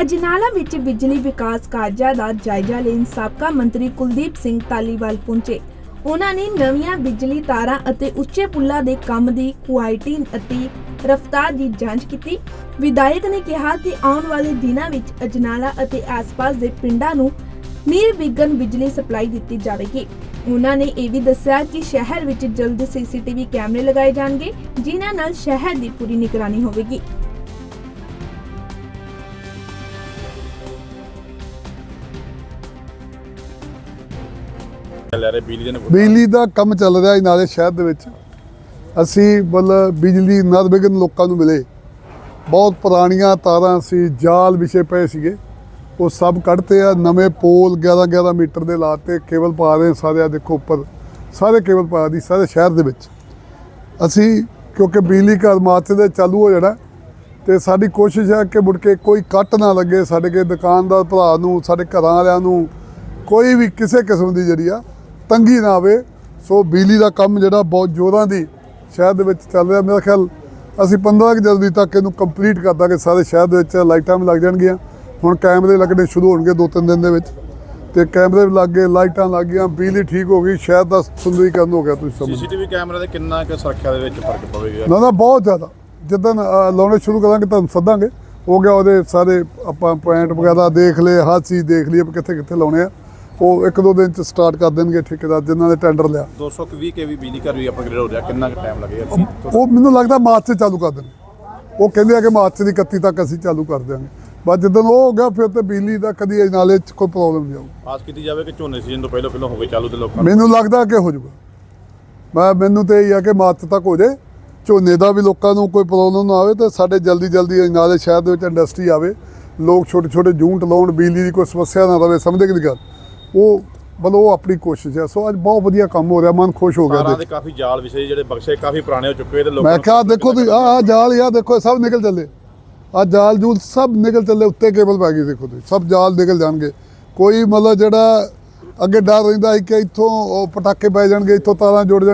ਅਜਨਾਲਾ ਵਿੱਚ ਬਿਜਲੀ ਵਿਕਾਸ ਕਾਰਜਾਂ ਦਾ ਜਾਇਜ਼ਾ ਲੈਣ ਸਾਬਕਾ ਮੰਤਰੀ ਕੁਲਦੀਪ ਸਿੰਘ ਤਾਲੀਵਾਲ ਪਹੁੰਚੇ। ਉਹਨਾਂ ਨੇ ਨਵੀਆਂ ਬਿਜਲੀ ਤਾਰਾਂ ਅਤੇ ਉੱਚੇ ਪੁੱਲਾਂ ਦੇ ਕੰਮ ਦੀ ਕੁਆਲਿਟੀ ਅਤੇ ਰਫ਼ਤਾਰ ਦੀ ਜਾਂਚ ਕੀਤੀ। ਵਿਧਾਇਕ ਨੇ ਕਿਹਾ ਕਿ ਆਉਣ ਵਾਲੇ ਦਿਨਾਂ ਵਿੱਚ ਅਜਨਾਲਾ ਅਤੇ ਆਸ-ਪਾਸ ਦੇ ਪਿੰਡਾਂ ਨੂੰ ਨਿਰਵਿਘਨ ਬਿਜਲੀ ਸਪਲਾਈ ਦਿੱਤੀ ਜਾਵੇਗੀ। ਉਹਨਾਂ ਨੇ ਇਹ ਵੀ ਦੱਸਿਆ ਕਿ ਸ਼ਹਿਰ ਵਿੱਚ ਜਲਦ ਸੀਸੀਟੀਵੀ ਕੈਮਰੇ ਲਗਾਏ ਜਾਣਗੇ, ਜਿਨ੍ਹਾਂ ਨਾਲ ਸ਼ਹਿਰ ਦੀ ਪੂਰੀ ਨਿਗਰਾਨੀ ਹੋਵੇਗੀ। ਲੈ ਰਹੇ, ਬਿਜਲੀ ਦੇ ਬਿਜਲੀ ਦਾ ਕੰਮ ਚੱਲ ਰਿਹਾ ਹੈ ਨਾਲੇ ਸ਼ਹਿਰ ਦੇ ਵਿੱਚ। ਅਸੀਂ ਮਤਲਬ ਬਿਜਲੀ ਨਰਵਿਘਨ ਲੋਕਾਂ ਨੂੰ ਮਿਲੇ। ਬਹੁਤ ਪੁਰਾਣੀਆਂ ਤਾਰਾਂ ਸੀ, ਜਾਲ ਵਿਛੇ ਪਏ ਸੀਗੇ। ਉਹ ਸਭ ਕੱਢਤੇ ਆ, ਨਵੇਂ ਪੋਲ 11 11 ਮੀਟਰ ਦੇ ਲਾਤੇ, ਕੇਬਲ ਪਾ ਰਹੇ ਸਾਰੇ ਆ ਦੇਖੋ ਉੱਪਰ। ਸਾਰੇ ਕੇਬਲ ਪਾ ਦੀ ਸਾਰੇ ਸ਼ਹਿਰ ਦੇ ਵਿੱਚ। ਅਸੀਂ ਕਿਉਂਕਿ ਬਿਜਲੀ ਘਰ ਮਾਰਚ ਦੇ ਚਾਲੂ ਹੋ ਜਾਣਾ, ਤੇ ਸਾਡੀ ਕੋਸ਼ਿਸ਼ ਹੈ ਕਿ ਮੁੜ ਕੇ ਕੋਈ ਕੱਟ ਨਾ ਲੱਗੇ ਸਾਡੇ ਕੇ ਦੁਕਾਨਦਾਰ ਭਰਾ ਨੂੰ, ਸਾਡੇ ਘਰਾਂ ਵਾਲਿਆਂ ਨੂੰ। ਕੋਈ ਵੀ ਕਿਸੇ ਕਿਸਮ ਦੀ ਜਿਹੜੀ ਆ ਤੰਗੀ ਨਾ ਆਵੇ। ਸੋ ਬਿਜਲੀ ਦਾ ਕੰਮ ਜਿਹੜਾ ਬਹੁਤ ਜ਼ੋਰਾਂ ਦੀ ਸ਼ਹਿਰ ਦੇ ਵਿੱਚ ਚੱਲ ਰਿਹਾ। ਮੇਰਾ ਖਿਆਲ ਅਸੀਂ 15 ਕੁ ਜਲਦੀ ਤੱਕ ਇਹਨੂੰ ਕੰਪਲੀਟ ਕਰ ਦਾਂਗੇ। ਸਾਰੇ ਸ਼ਹਿਰ ਦੇ ਵਿੱਚ ਲਾਈਟਾਂ ਵੀ ਲੱਗ ਜਾਣਗੀਆਂ। ਹੁਣ ਕੈਮਰੇ ਲੱਗਣੇ ਸ਼ੁਰੂ ਹੋਣਗੇ ਦੋ ਤਿੰਨ ਦਿਨ ਦੇ ਵਿੱਚ। ਤੇ ਕੈਮਰੇ ਵੀ ਲੱਗ ਗਏ ਲਾਈਟਾਂ ਲੱਗ ਗਈਆਂ ਬਿਜਲੀ ਠੀਕ ਹੋ ਗਈ। ਸ਼ਹਿਰ ਦਾ ਸੁੰਦਰੀਕਰਨ ਹੋ ਗਿਆ ਤੁਸੀਂ ਸਮਝ। ਸੀਸੀਟੀਵੀ ਕੈਮਰਾ ਦੇ ਕਿੰਨਾ ਕੁ ਸੁਰੱਖਿਆ ਦੇ ਵਿੱਚ ਫ਼ਰਕ ਪਵੇਗਾ? ਨਾ ਨਾ ਬਹੁਤ ਜ਼ਿਆਦਾ। ਜਿੱਦਣ ਅ, ਲਾਉਣੇ ਸ਼ੁਰੂ ਕਰਾਂਗੇ ਤੁਹਾਨੂੰ ਸੱਦਾਂਗੇ। ਹੋ ਗਿਆ ਉਹਦੇ ਸਾਰੇ ਆਪਾਂ ਪੁਆਇੰਟ ਵਗੈਰਾ ਦੇਖ ਲਏ ਹਰ ਚੀਜ਼ ਦੇਖ ਲਈ ਵੀ ਕਿੱਥੇ ਕਿੱਥੇ ਲਾਉਣੇ ਆ। ਉਹ ਇੱਕ ਦੋ ਦਿਨ ਚ ਸਟਾਰਟ ਕਰ ਦੇਣਗੇ ਠੇਕੇਦਾਰ ਜਿਨ੍ਹਾਂ ਨੇ ਟੈਂਡਰ ਲਿਆ। 220 ਕੇਵੀ ਬਿਜਲੀ ਘਰ ਵੀ ਅਪਗ੍ਰੇਡ ਹੋ ਰਿਹਾ ਕਿੰਨਾ ਕੁ ਟਾਈਮ ਲੱਗੇਗਾ? ਉਹ ਮੈਨੂੰ ਲੱਗਦਾ ਮਾਰਚ ਚ ਚਾਲੂ ਕਰ ਦੇਣ ਉਹ ਕਹਿੰਦੇ ਆ ਕਿ ਮਾਰਚ ਦੀ 31 ਤੱਕ ਅਸੀਂ ਚਾਲੂ ਕਰ ਦਿਆਂਗੇ। ਬਸ ਜਦੋਂ ਉਹ ਹੋ ਗਿਆ ਫਿਰ ਤੇ ਬਿਜਲੀ ਦਾ ਕਦੀ ਇਹ ਨਾਲੇ ਚ ਕੋਈ ਪ੍ਰੋਬਲਮ ਨਹੀਂ ਆਊ ਆਸ ਕੀਤੀ ਜਾਵੇ ਕਿ ਝੋਨੇ ਸੀਜ਼ਨ ਤੋਂ ਪਹਿਲਾਂ ਪਹਿਲਾਂ ਹੋਵੇ ਚਾਲੂ ਤੇ ਲੋਕਾਂ ਨੂੰ? ਮੈਨੂੰ ਲੱਗਦਾ ਕਿ ਹੋ ਜਾਊਗਾ। ਮੈਂ ਮੈਨੂੰ ਤੇ ਇਹ ਆ ਕਿ ਮਾਰਚ ਤੱਕ ਹੋ ਜਾਏ ਝੋਨੇ ਦਾ ਵੀ ਲੋਕਾਂ ਨੂੰ ਕੋਈ ਪ੍ਰੋਬਲਮ ਨਾ ਆਵੇ ਤੇ ਸਾਡੇ ਜਲਦੀ ਜਲਦੀ ਨਾਲੇ ਸ਼ਹਿਰ ਦੇ ਵਿੱਚ ਇੰਡਸਟਰੀ ਆਵੇ। ਲੋਕ ਛੋਟੇ ਛੋਟੇ ਯੂਨਿਟ ਲਾਉਣ ਬਿਜਲੀ ਦੀ ਕੋਈ ਸਮੱਸਿਆ ਨਾ ਰਵੇ ਸਮਝਦੇ ਕਿ ਗੱਲ? ਉਹ ਮਤਲਬ ਉਹ ਆਪਣੀ ਕੋਸ਼ਿਸ਼ ਹੈ। ਸੋ ਅੱਜ ਬਹੁਤ ਵਧੀਆ ਕੰਮ ਹੋ ਰਿਹਾ ਮਨ ਖੁਸ਼ ਹੋ ਗਿਆ ਦੇਖ। ਦੇ ਕਾਫੀ ਜਾਲ ਵਿਛੇ ਜਿਹੜੇ ਬਕਸੇ ਕਾਫੀ ਪੁਰਾਣੇ ਹੋ ਚੁੱਕੇ ਤੇ ਲੋਕਾਂ ਮੈਂ ਕਿਹਾ ਦੇਖੋ ਤੁਸੀਂ ਆਹ ਆਹ ਜਾਲ ਆ ਦੇਖੋ ਸਭ ਨਿਕਲ ਚੱਲੇ। ਆ ਜਾਲ ਜੂਲ ਸਭ ਨਿਕਲ ਚੱਲੇ ਉੱਤੇ ਕੇਬਲ ਪੈ ਗਈ ਦੇਖੋ ਤੁਸੀਂ ਸਭ ਜਾਲ ਨਿਕਲ ਜਾਣਗੇ। ਕੋਈ ਮਤਲਬ ਜਿਹੜਾ ਅੱਗੇ ਡਰ ਰਹਿੰਦਾ ਸੀ ਕਿ ਇੱਥੋਂ ਪਟਾਕੇ ਪੈ ਜਾਣਗੇ ਇੱਥੋਂ ਤਾਰਾਂ ਜੁੜ ਜਾਣ